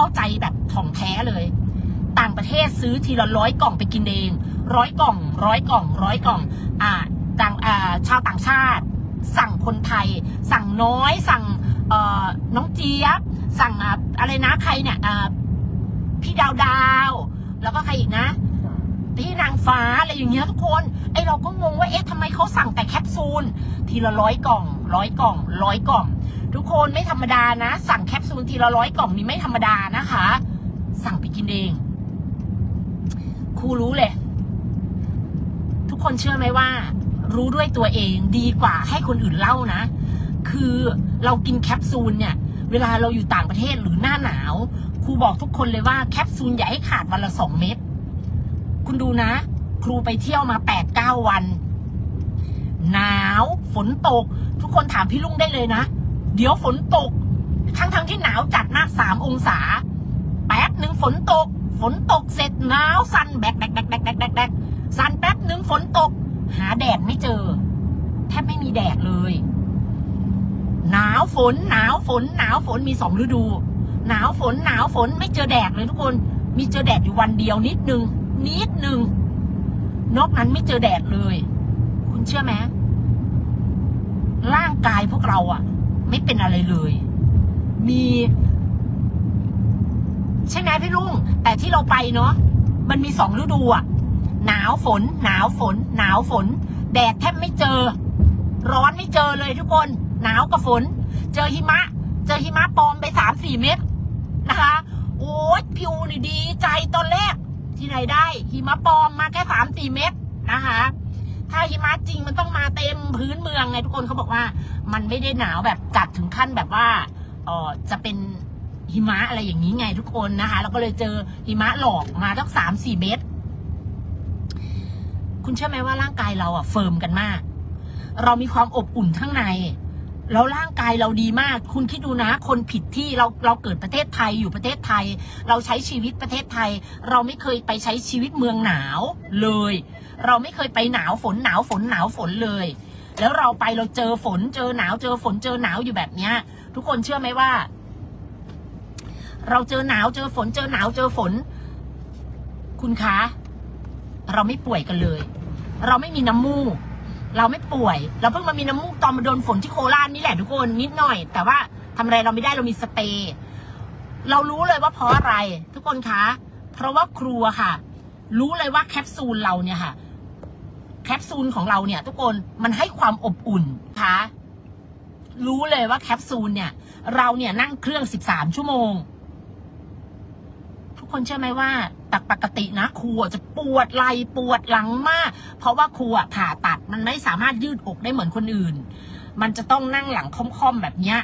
เข้าใจแบบถ่องแท้เลย ต่างประเทศซื้อทีละร้อยกล่องไปกินเองร้อยกล่องร้อยกล่องร้อยกล่องอ่าต่างอ่าชาวต่างชาติ สั่งคนไทย สั่งน้อย สั่งเอ่อน้องเจี๊ยบ สั่งอะอะไรนะใครเนี่ยอ่าพี่ดาวดาว แล้วก็ใครอีกนะพี่นางฟ้าอะไรอย่างเงี้ยทุกคนไอเราก็งงว่าเอ๊ะทำไมเขาสั่งแต่แคปซูลทีละร้อยกล่องร้อยกล่องร้อยกล่อง ทุกคนไม่ธรรมดานะ สั่งแคปซูลทีละร้อยกล่องนี่ไม่ธรรมดานะคะ สั่งไปกินเองครูรู้เลย ทุกคนเชื่อไหมว่า รู้ด้วยตัวเองดีกว่าให้คนอื่นเล่านะ คือเรากินแคปซูลเนี่ย เวลาเราอยู่ต่างประเทศหรือหน้าหนาวครูบอกทุกคนเลยว่าแคปซูลอย่าให้ขาดวันละสองเม็ดคุณดูนะ ครูไปเที่ยวมาแปดเก้าวัน หนาว ฝนตก ทุกคนถามพี่ลุงได้เลยนะ เดี๋ยวฝนตก ทั้งทั้งๆที่หนาวจัดมากสามองศา แป๊บหนึ่งฝนตก ฝนตกเสร็จหนาวสั่นแบกแบกแบกแบกแบกแบกแบกสั่นแป๊บหนึ่งฝนตก หาแดดไม่เจอ แทบไม่มีแดดเลย หนาวฝนหนาวฝนหนาวฝนมีสองฤดู หนาวฝนหนาวฝนไม่เจอแดดเลยทุกคน มีเจอแดดอยู่วันเดียวนิดนึงนิดนึงนอกนั้นไม่เจอแดดเลย คุณเชื่อไหมร่างกายพวกเราอะ ไม่เป็นอะไรเลย มี ใช่ไหมพี่ลุง แต่ที่เราไปเนาะมันมีสองฤดูอะหนาวฝน หนาวฝน หนาวฝน แดดแทบไม่เจอ ร้อนไม่เจอเลยทุกคน หนาวกับฝน เจอหิมะ เจอหิมะปลอมไปสามสี่เม็ดนะคะ โอ้ยพิวนี่ดีใจตอนแรก ที่ไหนได้หิมะปลอมมาแค่สามสี่เม็ดนะคะ ถ้าหิมะจริงมันต้องมาเต็มพื้นเมืองไงทุกคนเขาบอกว่า มันไม่ได้หนาวแบบจัดถึงขั้นแบบว่าเออจะเป็นหิมะอะไรอย่างนี้ไงทุกคนนะคะ แล้วก็เลยเจอหิมะหลอกมาตั้งสามสี่เมตร คุณเชื่อไหมว่าร่างกายเราอะเฟิร์มกันมาก เรามีความอบอุ่นข้างในแล้วร่างกายเราดีมาก คุณคิดดูนะ คนผิดที่เราเราเกิดประเทศไทยอยู่ประเทศไทย เราใช้ชีวิตประเทศไทย เราไม่เคยไปใช้ชีวิตเมืองหนาวเลย เราไม่เคยไปหนาวฝนหนาวฝนหนาวฝนเลย แล้วเราไปเราเจอฝนเจอหนาวเจอฝนเจอหนาวอยู่แบบเนี้ย ทุกคนเชื่อไหมว่า เราเจอหนาวเจอฝนเจอหนาวเจอฝน คุณคะ เราไม่ป่วยกันเลย เราไม่มีน้ำมูก เราไม่ป่วย เราเพิ่งมามีน้ำมูกตอนมาโดนฝนที่โคราชนี่แหละทุกคนนิดหน่อย แต่ว่าทำอะไรเราไม่ได้เรามีสเปรย์เรารู้เลยว่าเพราะอะไร ทุกคนคะ เพราะว่าครัวค่ะ รู้เลยว่าแคปซูลเราเนี่ยค่ะ แคปซูลของเราเนี่ย ทุกคนมันให้ความอบอุ่นคะรู้เลยว่าแคปซูลเนี่ย เราเนี่ยนั่งเครื่องสิบสามชั่วโมง ทุกคนเชื่อไหมว่าตักปกตินะครูอะจะปวดไหล่ปวดหลังมาก เพราะว่าครูอะผ่าตัดมันไม่สามารถยืดอกได้เหมือนคนอื่น มันจะต้องนั่งหลังค่อมๆแบบเนี้ย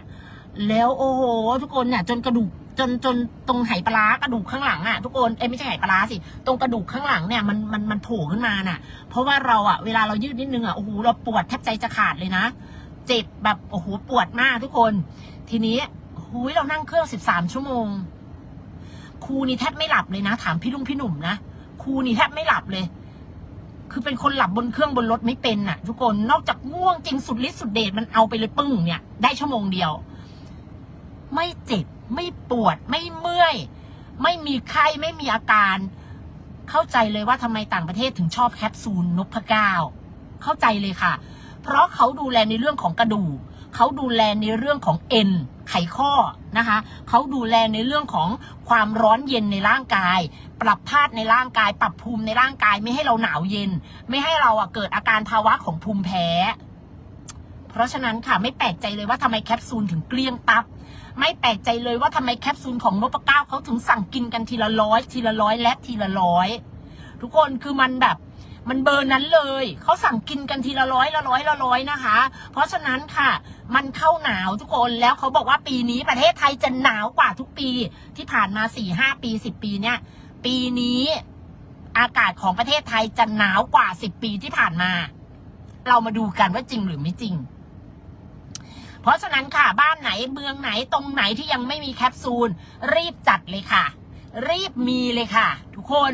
แล้วโอ้โห ทุกคนเนี่ยจนกระดูก จนจนตรงไหปลากระดูกข้างหลังอะทุกคนเอ้ยไม่ใช่ไหปลาสิตรงกระดูกข้างหลังเนี่ยมันมันมันโผล่ขึ้นมาน่ะ เพราะว่าเราอะเวลาเรายืดนิดนึงอะโอ้โหเราปวดแทบใจจะขาดเลยนะเจ็บแบบโอ้โหปวดมากทุกคน ทีนี้หุยเรานั่งเครื่องสิบสามชั่วโมงครูนี่แทบไม่หลับเลยนะ ถามพี่ลุงพี่หนุ่มนะครูนี่แทบไม่หลับเลย คือเป็นคนหลับบนเครื่องบนรถไม่เป็นน่ะ ทุกคนนอกจากง่วงจริงสุดฤทธิ์สุดเดชมันเอาไปเลยปึ้งเนี่ย ได้ชั่วโมงเดียว ไม่เจ็บ ไม่ปวดไม่เมื่อย ไม่มีไข้ไม่มีอาการ เข้าใจเลยว่าทำไมต่างประเทศถึงชอบแคปซูลนพเก้าเข้าใจเลยค่ะ เพราะเขาดูแลในเรื่องของกระดูกเขาดูแลในเรื่องของเอ็นไขข้อนะคะ เขาดูแลในเรื่องของความร้อนเย็นในร่างกาย ปรับธาตุในร่างกาย ปรับภูมิในร่างกายไม่ให้เราหนาวเย็น ไม่ให้เราอะเกิดอาการภาวะของภูมิแพ้ เพราะฉะนั้นค่ะไม่แปลกใจเลยว่าทำไมแคปซูลถึงเกลี้ยงตับ ไม่แปลกใจเลยว่าทำไมแคปซูลของนพเก้าเขาถึงสั่งกินกันทีละร้อยทีละร้อยและทีละร้อยทุกคนคือมันแบบมันเบอร์นั้นเลย เขาสั่งกินกันทีละร้อยละร้อยละร้อยนะคะ เพราะฉะนั้นค่ะ มันเข้าหนาวทุกคน แล้วเขาบอกว่าปีนี้ประเทศไทยจะหนาวกว่าทุกปีที่ผ่านมาสี่ห้าปีสิบปีเนี่ย ปีนี้อากาศของประเทศไทยจะหนาวกว่าสิบปีที่ผ่านมา เรามาดูกันว่าจริงหรือไม่จริง เพราะฉะนั้นค่ะบ้านไหนเมืองไหนตรงไหนที่ยังไม่มีแคปซูล รีบจัดเลยค่ะ รีบมีเลยค่ะ ทุกคน